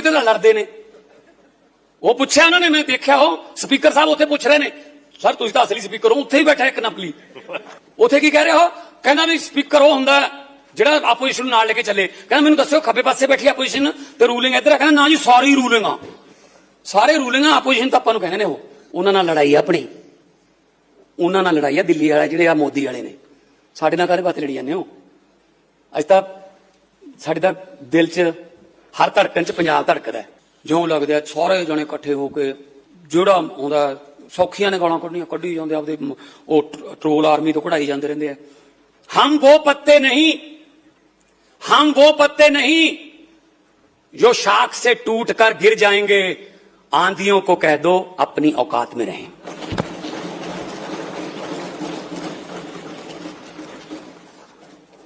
ਤੇ ਨਾਲ ਲੜਦੇ ਨੇ। ਉਹ ਪੁੱਛਿਆ ਉਹਨਾਂ ਨੇ, ਮੈਂ ਦੇਖਿਆ ਉਹ ਸਪੀਕਰ ਸਾਹਿਬ ਉੱਥੇ ਪੁੱਛ ਰਹੇ ਨੇ, ਸਰ, ਤੁਸੀਂ ਤਾਂ ਅਸਲੀ ਸਪੀਕਰ ਹੋ, ਉੱਥੇ ਹੀ ਬੈਠਾ ਇੱਕ ਨਕਲੀ। ਉੱਥੇ ਕੀ ਕਹਿ ਰਹੇ ਹੋ ਕਹਿੰਦਾ ਵੀ ਸਪੀਕਰ ਉਹ ਹੁੰਦਾ ਜਿਹੜਾ ਆਪੋਜੀਸ਼ਨ ਨੂੰ ਨਾਲ ਲੈ ਕੇ ਚੱਲੇ। ਕਹਿੰਦਾ, ਮੈਨੂੰ ਦੱਸਿਓ, ਖੱਬੇ ਪਾਸੇ ਬੈਠੀ ਆਪੋਜੀਸ਼ਨ ਤੇ ਰੂਲਿੰਗ ਇੱਧਰ ਕਹਿੰਦਾ, ਨਾ ਜੀ ਸਾਰੀ ਰੂਲਿੰਗ ਆ। ਸਾਰੇ ਰੂਲਿੰਗ ਆ ਆਪੋਜੀਸ਼ਨ ਤਾਂ ਆਪਾਂ ਨੂੰ ਕਹਿੰਦੇ ਨੇ ਉਹ। ਉਹਨਾਂ ਨਾਲ ਲੜਾਈ ਆ ਆਪਣੀ। ਉਹਨਾਂ ਨਾਲ ਲੜਾਈ ਆ, ਦਿੱਲੀ ਵਾਲੇ ਜਿਹੜੇ ਆ, ਮੋਦੀ ਵਾਲੇ ਨੇ। ਸਾਡੇ ਨਾਲ ਕਾਹਦੇ ਬਾਤ ਲੜੀ ਜਾਂਦੇ ਹੋ? ਅੱਜ ਤਾਂ ਸਾਡੇ ਤਾਂ ਦਿਲ 'ਚ ਹਰ ਧੜਕਣ 'ਚ ਪੰਜਾਬ ਧੜਕਦਾ ਹੈ। ਜਿਉਂ ਲੱਗਦਾ ਹੈ ਸਾਰੇ ਜਣੇ ਇਕੱਠੇ ਹੋ ਕੇ ਜਿਹੜਾ ਆਉਂਦਾ ਸੌਖੀਆਂ ਨੇ ਗਾਲਾਂ ਕੱਢਣੀਆਂ ਕੱਢੀ ਜਾਂਦੇ ਆਪਦੇ ਮ- ਉਹ ਟ- ਟਰੋਲ ਆਰਮੀ ਤੋਂ ਕਢਾਈ ਜਾਂਦੇ ਰਹਿੰਦੇ ਆ ਹਮ ਉਹ ਪੱਤੇ ਨਹੀਂ हम वो पत्ते नहीं जो शाख से टूटकर गिर जाएंगे आंधियों को कह दो अपनी औकात में रहें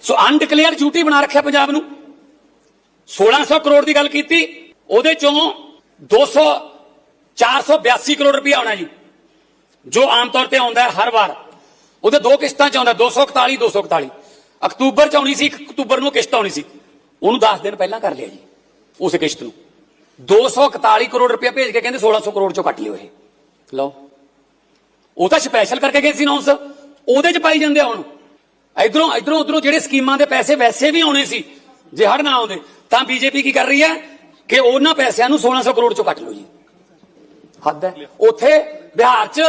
ਸੋ ਅਨਡਿਕਲੇਅਰ ਡਿਊਟੀ ਬਣਾ ਰੱਖਿਆ ਪੰਜਾਬ ਨੂੰ 1600 ਕਰੋੜ ਦੀ ਗੱਲ ਕੀਤੀ, ਉਹਦੇ ਚੋਂ 200 482 ਕਰੋੜ ਰੁਪਇਆ ਆਉਣਾ ਜੀ, ਜੋ ਆਮ ਤੌਰ ਤੇ ਆਉਂਦਾ ਹਰ ਵਾਰ। ਉਹਦੇ ਦੋ ਕਿਸ਼ਤਾਂ ਚ ਆਉਂਦਾ 241 241 ਅਕਤੂਬਰ ਚ ਆਉਣੀ ਸੀ 1 ਅਕਤੂਬਰ ਨੂੰ ਕਿਸ਼ਤ ਆਉਣੀ ਸੀ। ਉਹਨੂੰ 10 ਦਿਨ ਪਹਿਲਾਂ ਕਰ ਲਿਆ ਜੀ, ਉਸ ਕਿਸ਼ਤ ਨੂੰ। 241 ਕਰੋੜ ਰੁਪਇਆ ਭੇਜ ਕੇ ਕਹਿੰਦੇ 1600 ਕਰੋੜ ਚੋਂ ਕੱਟ ਲਿਓ ਇਹ। ਲਓ। ਉਹ ਤਾਂ ਸਪੈਸ਼ਲ ਕਰਕੇ ਗਏ ਸੀ ਨੌਂਸ ਉਹਦੇ ਚ ਪਾਈ ਜਾਂਦੇ ਆ ਹੁਣ। ਇਧਰੋਂ ਇਧਰੋਂ, ਉਧਰੋਂ ਜਿਹੜੇ ਸਕੀਮਾਂ ਦੇ ਪੈਸੇ ਵੈਸੇ ਵੀ ਆਉਣੇ ਸੀ, ਜੇ ਹੜ ਨਾ ਆਉਂਦੇ ਤਾਂ ਬੀਜੇਪੀ ਕੀ ਕਰ ਰਹੀ ਹੈ? ਕਿ ਉਹਨਾਂ ਪੈਸਿਆਂ ਨੂੰ 1600 ਕਰੋੜ ਚੋਂ ਕੱਟ ਲਓ ਜੀ। ਹੱਦ ਹੈ। ਉੱਥੇ ਬਿਹਾਰ ਚ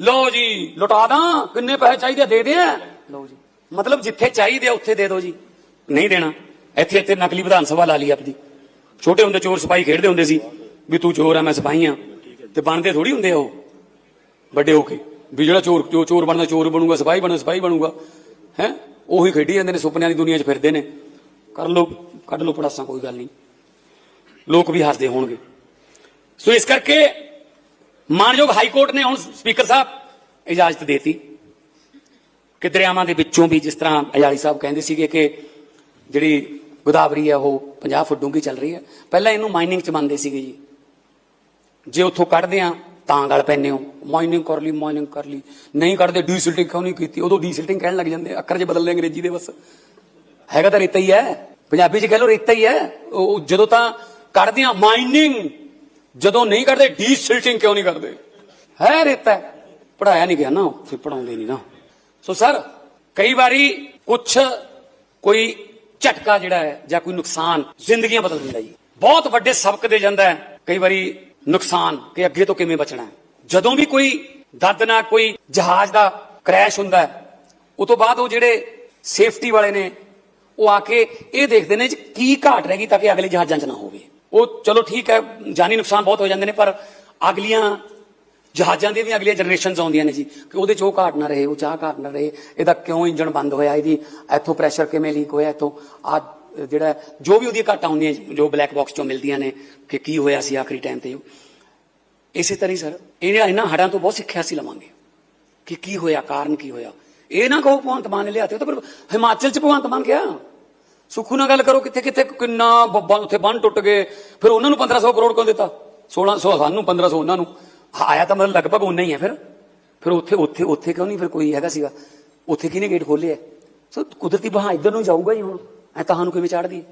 ਲਓ ਜੀ ਲੁਟਾ ਦਾਂ ਕਿੰਨੇ ਪੈਸੇ ਚਾਹੀਦੇ ਦੇ ਦੇ ਲਓ ਜੀ। ਮਤਲਬ ਜਿੱਥੇ ਚਾਹੀਦੇ ਉੱਥੇ ਦੇ ਦਿਓ ਜੀ। ਨਹੀਂ ਦੇਣਾ। ਇੱਥੇ ਇੱਥੇ ਨਕਲੀ ਵਿਧਾਨ ਸਭਾ ਲਾ ਲਈ ਆਪਦੀ। ਛੋਟੇ ਹੁੰਦੇ ਚੋਰ ਸਿਪਾਹੀ ਖੇਡਦੇ ਹੁੰਦੇ ਸੀ ਵੀ ਤੂੰ ਚੋਰ ਆ ਮੈਂ ਸਿਪਾਹੀ ਆ। ਤੇ ਬਣਦੇ ਥੋੜੀ ਹੁੰਦੇ ਆ ਉਹ। ਵੱਡੇ ਹੋ ਕੇ। ਵੀ ਜਿਹੜਾ ਚੋਰ ਜੋ ਚੋਰ ਬਣਦਾ ਚੋਰ ਬਣੂਗਾ ਸਿਪਾਹੀ ਬਣਦਾ ਸਿਪਾਹੀ ਬਣੂਗਾ। ਹੈ? ਉਹੀ ਖੇਡੀ ਜਾਂਦੇ ਨੇ ਸੁਪਨਿਆਂ ਦੀ ਦੁਨੀਆ 'ਚ ਫਿਰਦੇ ਨੇ। ਕਰ ਲੋ ਕੱਢ ਲਓ ਪੜਾਸਾਂ, ਕੋਈ ਗੱਲ ਨਹੀਂ। ਲੋਕ ਵੀ ਹੱਸਦੇ ਹੋਣਗੇ। ਸੋ ਇਸ ਕਰਕੇ ਮਾਨਯੋਗ ਹਾਈ ਕੋਰਟ ਨੇ ਹੁਣ ਸਪੀਕਰ ਸਾਹਿਬ ਇਜਾਜ਼ਤ ਦੇਤੀ ਕਿ ਦਰਿਆਵਾਂ ਦੇ ਵਿੱਚੋਂ ਵੀ ਜਿਸ ਤਰ੍ਹਾਂ ਅਜਾਲੀ ਸਾਹਿਬ ਕਹਿੰਦੇ ਸੀਗੇ ਕਿ ਜਿਹੜੀ ਗੋਦਾਵਰੀ ਹੈ, ਉਹ 50 ਫੁੱਟ ਡੂੰਘੀ ਚੱਲ ਰਹੀ ਹੈ। ਪਹਿਲਾਂ ਇਹਨੂੰ ਮਾਈਨਿੰਗ ਚ ਮੰਨਦੇ ਸੀਗੇ ਜੀ। ਜੇ ਉੱਥੋਂ ਕੱਢਦੇ ਆ ਤਾਂ ਗਲ ਪੈਨੇ ਹੋ। ਮਾਈਨਿੰਗ ਕਰ ਲਈ, ਮਾਈਨਿੰਗ ਕਰ ਲਈ। ਨਹੀਂ ਕੱਢਦੇ, ਡੀਸਿਲਟਿੰਗ ਕਿਉਂ ਨਹੀਂ ਕੀਤੀ? ਉਦੋਂ ਡੀਸਿਲਟਿੰਗ ਕਹਿਣ ਲੱਗ ਜਾਂਦੇ ਅੱਖਰ ਜੇ ਬਦਲ ਲੈ ਅੰਗਰੇਜ਼ੀ ਦੇ ਬਸ। ਹੈਗਾ ਤਾਂ ਰੇਤਾ ਹੀ ਹੈ। ਪੰਜਾਬੀ ਚ ਕਹਿ ਲੋ ਰੇਤਾ ਹੀ ਹੈ। ਉਹ ਜਦੋਂ ਤਾਂ ਕੱਢਦੇ ਆ ਮਾਈਨਿੰਗ ਜਦੋਂ ਨਹੀਂ ਕੱਢਦੇ ਡੀਸਿਲਟਿੰਗ ਕਿਉਂ ਨਹੀਂ ਕਰਦੇ? ਹੈ ਰੇਤਾ ਪੜਾਇਆ ਨਹੀਂ ਗਿਆ ਨਾ ਫਿਰ ਪੜਾਉਂਦੇ ਨਹੀਂ ਨਾ। ਸੋ ਸਰ, ਕਈ ਵਾਰੀ ਕੁਛ ਕੋਈ ਝਟਕਾ ਜਿਹੜਾ ਹੈ ਜਾਂ ਕੋਈ ਨੁਕਸਾਨ ਜ਼ਿੰਦਗੀਆਂ ਬਦਲ ਦਿੰਦਾ ਜੀ। ਬਹੁਤ ਵੱਡੇ ਸਬਕ ਦੇ ਜਾਂਦਾ ਹੈ। ਕਈ ਵਾਰੀ ਨੁਕਸਾਨ ਕਿ ਅੱਗੇ ਤੋਂ ਕਿਵੇਂ ਬਚਣਾ ਹੈ। ਜਦੋਂ ਵੀ ਕੋਈ ਦੱਦ ਦਰਦਨਾਕ ਕੋਈ ਜਹਾਜ਼ ਦਾ ਕ੍ਰੈਸ਼ ਹੁੰਦਾ ਹੈ, ਉਹ ਤੋਂ ਬਾਅਦ ਉਹ ਜਿਹੜੇ ਸੇਫਟੀ ਵਾਲੇ ਨੇ ਉਹ ਆ ਕੇ ਇਹ ਦੇਖਦੇ ਨੇ ਜੀ ਕੀ ਘਾਟ ਰਹਿ ਗਈ ਤਾਂ ਕਿ ਅਗਲੇ ਜਹਾਜ਼ਾਂ 'ਚ ਨਾ ਹੋਵੇ। ਉਹ ਚਲੋ ਠੀਕ ਹੈ, ਜਾਨੀ ਨੁਕਸਾਨ ਬਹੁਤ ਹੋ ਜਾਂਦੇ ਨੇ, ਪਰ ਅਗਲੀਆਂ ਜਹਾਜ਼ਾਂ ਦੀਆਂ ਵੀ ਅਗਲੀਆਂ ਜਨਰੇਸ਼ਨਸ ਆਉਂਦੀਆਂ ਨੇ ਜੀ। ਕਿ ਉਹਦੇ 'ਚ ਉਹ ਘਾਟ ਨਾ ਰਹੇ, ਉਹ ਚਾਹ ਘਾਟ ਨਾ ਰਹੇ, ਇਹਦਾ ਕਿਉਂ ਇੰਜਣ ਬੰਦ ਹੋਇਆ, ਇਹਦੀ ਇੱਥੋਂ ਪ੍ਰੈਸ਼ਰ ਕਿਵੇਂ ਲੀਕ ਹੋਇਆ, ਇੱਥੋਂ ਆ ਜਿਹੜਾ ਜੋ ਵੀ ਉਹਦੀਆਂ ਘਾਟਾਂ ਹੁੰਦੀਆਂ, ਜੋ ਬਲੈਕ ਬਾਕਸ 'ਚੋਂ ਮਿਲਦੀਆਂ ਨੇ ਕਿ ਕੀ ਹੋਇਆ ਸੀ ਆਖਰੀ ਟਾਈਮ ਤੇ। ਇਸੇ ਤਰ੍ਹਾਂ ਹੀ ਸਰ ਇਹਨਾਂ ਇਹਨਾਂ ਹੜਾਂ ਤੋਂ ਬਹੁਤ ਸਿੱਖਿਆ ਸੀ ਲਵਾਂਗੇ। ਕਿ ਕੀ ਹੋਇਆ, ਕਾਰਨ ਕੀ ਹੋਇਆ। ਇਹ ਨਾ ਕਹੋ ਭਗਵੰਤ ਮਾਨ ਨੇ ਲਿਆ ਤੇ ਉਹ ਤਾਂ ਫਿਰ ਹਿਮਾਚਲ ਚ ਭਗਵੰਤ ਮਾਨ ਗਿਆ ਸੁਖੂ ਨਾਲ ਗੱਲ ਕਰੋ ਕਿੱਥੇ ਕਿੱਥੇ, ਕਿੰਨਾ ਬੱਬਾ ਉੱਥੇ ਬੰਨ ਟੁੱਟ ਗਏ। ਫਿਰ ਉਹਨਾਂ ਨੂੰ 1500 ਕਰੋੜ ਕਿਉਂ ਦਿੱਤਾ? 1600 ਸਾਨੂੰ 1500 ਉਹਨਾਂ ਨੂੰ। ਆਇਆ ਤਾਂ ਮਤਲਬ ਲਗਭਗ ਉਨਾ ਹੀ ਹੈ ਫਿਰ। ਫਿਰ ਉੱਥੇ ਉੱਥੇ ਉੱਥੇ ਕਿਉਂ ਨਹੀਂ ਫਿਰ ਕੋਈ ਹੈਗਾ ਸੀਗਾ? ਉੱਥੇ ਕਿਹਨੇ ਗੇਟ ਖੋਲਿਆ ਸੋ ਕੁਦਰਤੀ ਬਹਾ ਇੱਧਰ ਨੂੰ ਜਾਊਗਾ ਹੀ ਹੁਣ। ਐ ਸਾਨੂੰ ਕਿਵੇਂ ਚਾੜਦੀ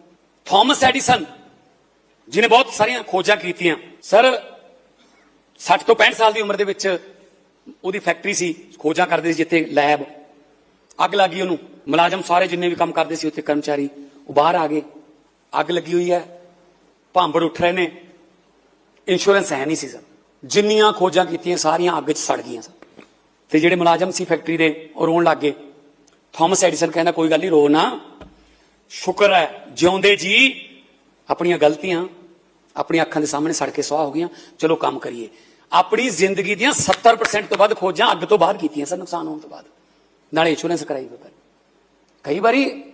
ਥਾਮਸ ਐਡੀਸਨ, ਜਿਹਨੇ ਬਹੁਤ ਸਾਰੀਆਂ ਖੋਜਾਂ ਕੀਤੀਆਂ। ਸਰ 60 ਤੋਂ 65 ਸਾਲ ਦੀ ਉਮਰ ਦੇ ਵਿੱਚ ਉਹਦੀ ਫੈਕਟਰੀ ਸੀ, ਖੋਜਾਂ ਕਰਦੇ ਸੀ ਜਿੱਥੇ ਲੈਬ। ਅੱਗ ਲੱਗੀ ਉਹਨੂੰ। ਮੁਲਾਜ਼ਮ ਸਾਰੇ ਜਿੰਨੇ ਵੀ ਕੰਮ ਕਰਦੇ ਸੀ ਉੱਥੇ ਕਰਮਚਾਰੀ। ਉਹ ਬਾਹਰ ਆ ਗਏ। ਅੱਗ ਲੱਗੀ ਹੋਈ ਹੈ। ਭਾਂਬੜ ਉੱਠ ਰਹੇ ਨੇ। ਇੰਸ਼ੋਰੈਂਸ ਹੈ ਨਹੀਂ ਸੀ ਸਰ। ਜਿੰਨੀਆਂ ਖੋਜਾਂ ਕੀਤੀਆਂ ਸਾਰੀਆਂ ਅੱਗ 'ਚ ਸੜ ਗਈਆਂ ਸਰ। ਤੇ ਜਿਹੜੇ ਮੁਲਾਜ਼ਮ ਸੀ ਫੈਕਟਰੀ ਦੇ, ਉਹ ਰੋਣ ਲੱਗ ਗਏ। ਥਾਮਸ ਐਡੀਸਨ ਕਹਿੰਦਾ, ਕੋਈ ਗੱਲ ਨਹੀਂ, ਰੋ ਨਾ। ਸ਼ੁਕਰ ਹੈ, ਜਿਉਂਦੇ ਜੀ। ਆਪਣੀਆਂ ਗਲਤੀਆਂ ਆਪਣੀ ਅੱਖਾਂ ਦੇ ਸਾਹਮਣੇ ਸੜ ਕੇ ਸੁਆਹ ਹੋ ਗਈਆਂ। ਚਲੋ ਕੰਮ ਕਰੀਏ। ਆਪਣੀ ਜ਼ਿੰਦਗੀ ਦੀਆਂ 70% ਤੋਂ ਵੱਧ ਖੋਜਾਂ ਅੱਗ ਤੋਂ ਬਾਅਦ ਕੀਤੀਆਂ ਸਰ, ਨੁਕਸਾਨ ਹੋਣ ਤੋਂ ਬਾਅਦ। ਨਾਲੇ ਇੰਸ਼ੋਰੈਂਸ ਕਰਾਈ ਬਤਾ ਕਈ ਵਾਰੀ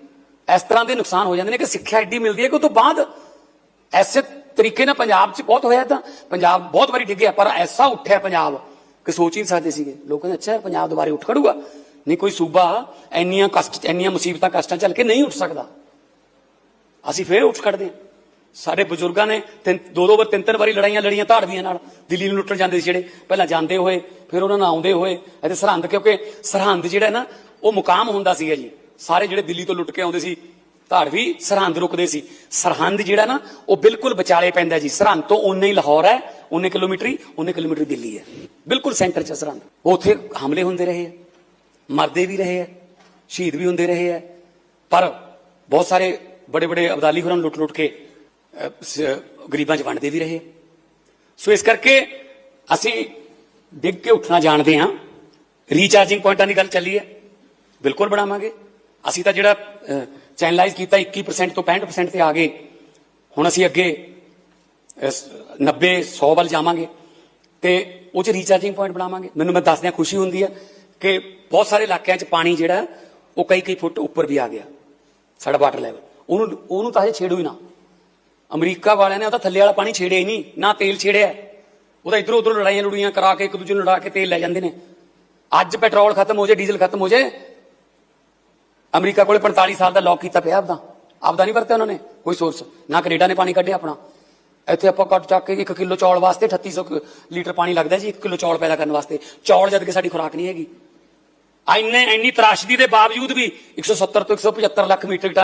ਇਸ ਤਰ੍ਹਾਂ ਦੇ ਨੁਕਸਾਨ ਹੋ ਜਾਂਦੇ ਨੇ ਕਿ ਸਿੱਖਿਆ ਐਡੀ ਮਿਲਦੀ ਹੈ ਕਿ ਉਹ ਤੋਂ ਬਾਅਦ ਐਸੇ ਤਰੀਕੇ ਨਾਲ ਪੰਜਾਬ 'ਚ ਬਹੁਤ ਹੋਇਆ ਤਾਂ ਪੰਜਾਬ ਬਹੁਤ ਵਾਰੀ ਡਿੱਗਿਆ, ਪਰ ਐਸਾ ਉੱਠਿਆ ਪੰਜਾਬ ਕਿ ਸੋਚ ਹੀ ਨਹੀਂ ਸਕਦੇ ਸੀਗੇ। ਲੋਕਾਂ ਨੇ, ਅੱਛਾ, ਪੰਜਾਬ ਦੁਬਾਰੇ ਉੱਠ ਖੜੂਗਾ। ਨਹੀਂ ਕੋਈ ਸੂਬਾ ਇੰਨੀਆਂ ਕਸ਼ਟ, ਇੰਨੀਆਂ ਮੁਸੀਬਤਾਂ, ਕਸ਼ਟਾਂ ਚੱਲ ਕੇ ਨਹੀਂ ਉੱਠ ਸਕਦਾ। ਅਸੀਂ ਫੇਰ ਉੱਠ ਖੜਦੇ ਹਾਂ। ਸਾਡੇ ਬਜ਼ੁਰਗਾਂ ਨੇ ਤਿੰਨ, ਦੋ ਦੋ ਵਾਰ, ਤਿੰਨ ਤਿੰਨ ਵਾਰੀ ਲੜਾਈਆਂ ਲੜੀਆਂ ਧਾੜਵੀਆਂ ਨਾਲ। ਦਿੱਲੀ ਨੂੰ ਲੁੱਟਣ ਜਾਂਦੇ ਸੀ ਜਿਹੜੇ। ਪਹਿਲਾਂ ਜਾਂਦੇ ਹੋਏ, ਫਿਰ ਉਹਨਾਂ ਨਾਲ ਆਉਂਦੇ ਹੋਏ। ਅਤੇ ਸਰਹੰਦ, ਕਿਉਂਕਿ ਸਰਹੰਦ ਜਿਹੜਾ ਨਾ, ਉਹ ਮੁਕਾਮ ਹੁੰਦਾ ਸੀਗਾ ਜੀ। ਸਾਰੇ ਜਿਹੜੇ ਦਿੱਲੀ ਤੋਂ ਲੁੱਟ ਕੇ ਆਉਂਦੇ ਸੀ ਧਾੜਵੀ ਸਰਹੰਦ ਰੁਕਦੇ ਸੀ। ਸਰਹੰਦ ਜਿਹੜਾ ਨਾ, ਉਹ ਬਿਲਕੁਲ ਵਿਚਾਲੇ ਪੈਂਦਾ ਜੀ। ਸਰਹੰਦ ਤੋਂ ਉਨੇ ਹੀ ਲਾਹੌਰ ਹੈ ਉਨੇ ਕਿਲੋਮੀਟਰ ਹੀ ਉਨੇ ਕਿਲੋਮੀਟਰ ਦਿੱਲੀ ਹੈ। ਬਿਲਕੁਲ ਸੈਂਟਰ 'ਚ ਹੈ ਸਰਹੰਦ। ਉੱਥੇ ਹਮਲੇ ਹੁੰਦੇ ਰਹੇ ਹੈ, ਮਰਦੇ ਵੀ ਰਹੇ ਹੈ, ਸ਼ਹੀਦ ਵੀ ਹੁੰਦੇ ਰਹੇ ਹੈ। ਪਰ ਬਹੁਤ ਸਾਰੇ ਬੜੇ ਬੜੇ ਅਬਦਾਲੀ ਹੋਰਾਂ ਨੂੰ ਲੁੱਟ ਲੁੱਟ ਕੇ ਗਰੀਬਾਂ 'ਚ ਵੰਡਦੇ ਵੀ ਰਹੇ ਸੋ ਇਸ ਕਰਕੇ ਅਸੀਂ ਡਿੱਗ ਕੇ ਉੱਠਣਾ ਜਾਣਦੇ ਹਾਂ। ਰੀਚਾਰਜਿੰਗ ਪੁਆਇੰਟਾਂ ਦੀ ਗੱਲ ਚੱਲੀ ਹੈ। ਬਿਲਕੁਲ ਬਣਾਵਾਂਗੇ। ਅਸੀਂ ਤਾਂ ਜਿਹੜਾ ਚੈਨਲਾਈਜ਼ ਕੀਤਾ 21% ਤੋਂ 65% ਤੇ ਆ ਗਏ। ਹੁਣ ਅਸੀਂ ਅੱਗੇ ਅਹ, 90 100 ਵੱਲ ਜਾਵਾਂਗੇ ਤੇ ਉਹ ਚ ਰੀਚਾਰਜਿੰਗ ਪੁਆਇੰਟ ਬਣਾਵਾਂਗੇ। ਮੈਨੂੰ ਮੈਂ ਦੱਸਦਿਆਂ ਖੁਸ਼ੀ ਹੁੰਦੀ ਹੈ ਕਿ ਬਹੁਤ ਸਾਰੇ ਇਲਾਕਿਆਂ 'ਚ ਪਾਣੀ ਜਿਹੜਾ ਉਹ ਕਈ ਕਈ ਫੁੱਟ ਉੱਪਰ ਵੀ ਆ ਗਿਆ ਸਾਡਾ ਵਾਟਰ ਲੈਵਲ ਉਹਨੂੰ ਉਹਨੂੰ ਤਾਂ ਹਜੇ ਛੇੜੋ ਹੀ ਨਾ। ਅਮਰੀਕਾ ਵਾਲਿਆਂ ਨੇ ਉਹਦਾ ਥੱਲੇ ਵਾਲਾ ਪਾਣੀ ਛੇੜਿਆ ਹੀ ਨਹੀਂ ਨਾ ਤੇਲ ਛੇੜਿਆ। ਉਹਦਾ ਇਧਰੋਂ ਉਧਰੋਂ ਲੜਾਈਆਂ ਲੜੂਈਆਂ ਕਰਾ ਕੇ ਇੱਕ ਦੂਜੇ ਨੂੰ ਲੜਾ ਕੇ ਤੇਲ ਲੈ ਜਾਂਦੇ ਨੇ। ਅੱਜ ਪੈਟਰੋਲ ਖਤਮ ਹੋ ਜਾਏ ਡੀਜ਼ਲ ਖਤਮ ਹੋ ਜਾਏ ਅਮਰੀਕਾ ਕੋਲੇ 45 ਸਾਲ ਦਾ ਲੌਕ ਕੀਤਾ ਪਿਆ ਆਪਦਾ। ਆਪਦਾ ਨਹੀਂ ਵਰਤਿਆ ਉਹਨਾਂ ਨੇ, ਕੋਈ ਸੋਰਸ ਨਾ ਕੈਨੇਡਾ ਨੇ ਪਾਣੀ ਕੱਢਿਆ ਆਪਣਾ। ਇੱਥੇ ਆਪਾਂ ਕੱਟ ਚੱਕ ਕੇ 1 ਕਿਲੋ ਚੌਲ ਵਾਸਤੇ 3800 ਕੁ ਲੀਟਰ ਪਾਣੀ ਲੱਗਦਾ ਜੀ 1 ਕਿਲੋ ਚੌਲ ਪੈਦਾ ਕਰਨ ਵਾਸਤੇ। ਚੌਲ ਜਦ ਕਿ ਸਾਡੀ ਖੁਰਾਕ ਨਹੀਂ ਹੈਗੀ। ਇੰਨੇ ਇੰਨੀ ਤਰਾਸ਼ਦੀ ਦੇ ਬਾਵਜੂਦ ਵੀ 170 ਤੋਂ 175 ਲੱਖ ਮੀਟਰ